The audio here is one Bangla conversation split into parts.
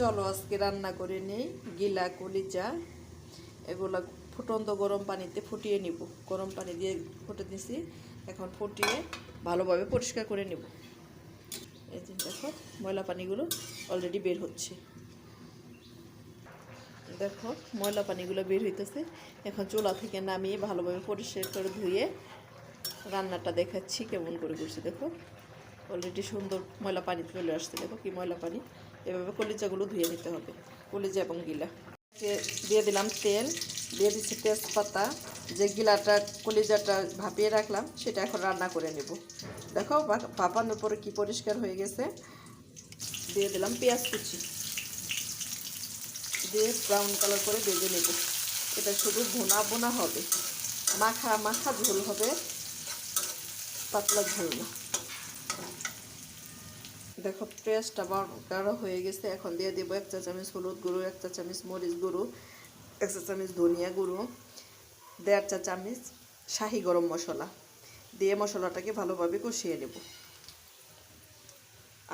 চলো, আজকে রান্না করে নিই, গিলা, কলিজা, এগুলা ফুটন্ত গরম পানিতে ফুটিয়ে নিব। গরম পানি দিয়ে ফুটে দিছি এখন ফুটিয়ে ভালোভাবে পরিষ্কার করে নিব। এই দেখো, ময়লা পানিগুলো অলরেডি বের হচ্ছে। দেখো, ময়লা পানিগুলো বের হইতেছে। এখন চুলা থেকে নামিয়ে ভালোভাবে পরিষ্কার করে ধুয়ে রান্নাটা দেখাচ্ছি, কেমন করে করছি দেখো। অলরেডি সুন্দর ময়লা পানি চলে আসছে, দেখো কি ময়লা পানি। এভাবে কলিজাগুলো ধুয়ে নিতে হবে, কলিজা এবং গিলা। দিয়ে দিলাম তেল, দিয়ে দিচ্ছি তেজপাতা। যে গিলাটা, কলিজাটা ভাপিয়ে রাখলাম, সেটা এখন রান্না করে নেব। দেখো ভাপানোর পরে কি পরিষ্কার হয়ে গেছে। দিয়ে দিলাম পেঁয়াজ কুচি। দিয়ে ব্রাউন কালার করে ভেজে নেব। এটা শুধু ভুনা বোনা হবে। মাখা মাখা ঝোল হবে, পাতলা ঝোল না। দেখো পেঁয়াজটা গাঢ় হয়ে গেছে। এখন দিয়ে দেবো এক চা চামচ হলুদ গুঁড়ো, এক চা চামচ মরিচ গুঁড়ো, এক চা চামচ ধনিয়া গুঁড়ো, দেড় চা চামচ শাহি গরম মশলা। দিয়ে মশলাটাকে ভালোভাবে কষিয়ে নেব।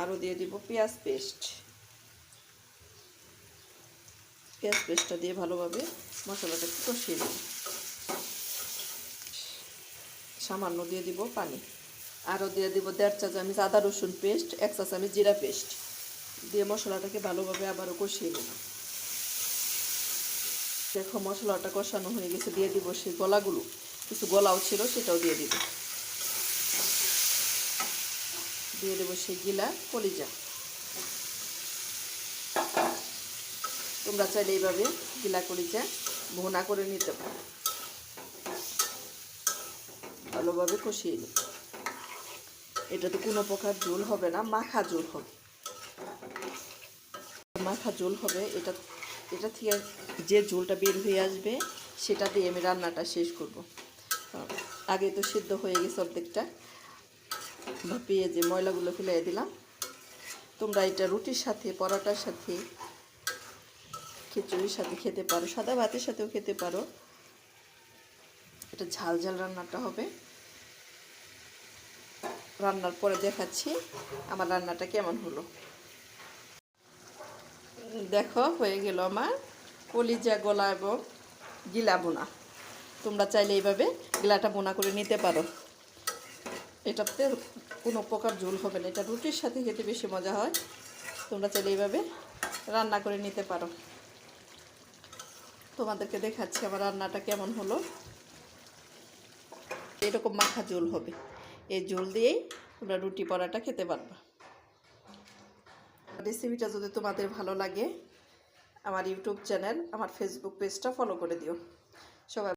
আরও দিয়ে দিব পেঁয়াজ পেস্ট। পেঁয়াজ পেস্টটা দিয়ে ভালোভাবে মশলাটাকে কষিয়ে নেব। সামান্য দিয়ে দিব পানি। আরও দিয়ে দিব দেড় চা চামচ আদা রসুন পেস্ট, এক চা চামচ জিরা পেস্ট। দিয়ে মশলাটাকে ভালোভাবে আবারও কষিয়ে নেব দেখো মশলাটা কষানো হয়ে গেছে, দিয়ে দিব সেই গলাগুলো। কিছু গলাও ছিল, সেটাও দিয়ে দিব। দিয়ে দেবো সেই গিলা কলিজা। তোমরা চাইলে এইভাবে গিলা কলিজা ভুনা করে নিতে পারো। ভালোভাবে কষিয়ে নিই এটাতে কোনো প্রকার ঝোল হবে না, মাখা ঝোল হবে। মাখা ঝোল হবে, এটা এটা থেকে যে ঝোলটা বের হয়ে আসবে, সেটা দিয়ে আমি রান্নাটা শেষ করব। আগে তো সিদ্ধ হয়ে গেছে অর্ধেকটা। ভাপিয়ে যে ময়লাগুলো ফেলে দিলাম। তোমরা এটা রুটির সাথে, পরোটার সাথে, খিচুড়ির সাথে খেতে পারো, সাদা ভাতের সাথেও খেতে পারো। এটা ঝাল ঝাল রান্নাটা হবে। রান্নার পরে দেখাচ্ছি আমার রান্নাটা কেমন হলো। দেখো, হয়ে গেল আমার কলিজা গলা এবং গিলা বোনা। তোমরা চাইলে এইভাবে গিলাটা বোনা করে নিতে পারো। এটাতে কোনো প্রকার ঝোল হবে না। এটা রুটির সাথে খেতে বেশি মজা হয়। তোমরা চাইলে এইভাবে রান্না করে নিতে পারো। তোমাদেরকে দেখাচ্ছি আমার রান্নাটা কেমন হলো। এরকম মাখা ঝোল হবে। এই ঝোল দিয়েই তোমরা রুটি পরাটা খেতে পারবা। রেসিপিটা যদি তোমাদের ভালো লাগে, আমার ইউটিউব চ্যানেল আমার ফেসবুক পেজটা ফলো করে দিও। সবাই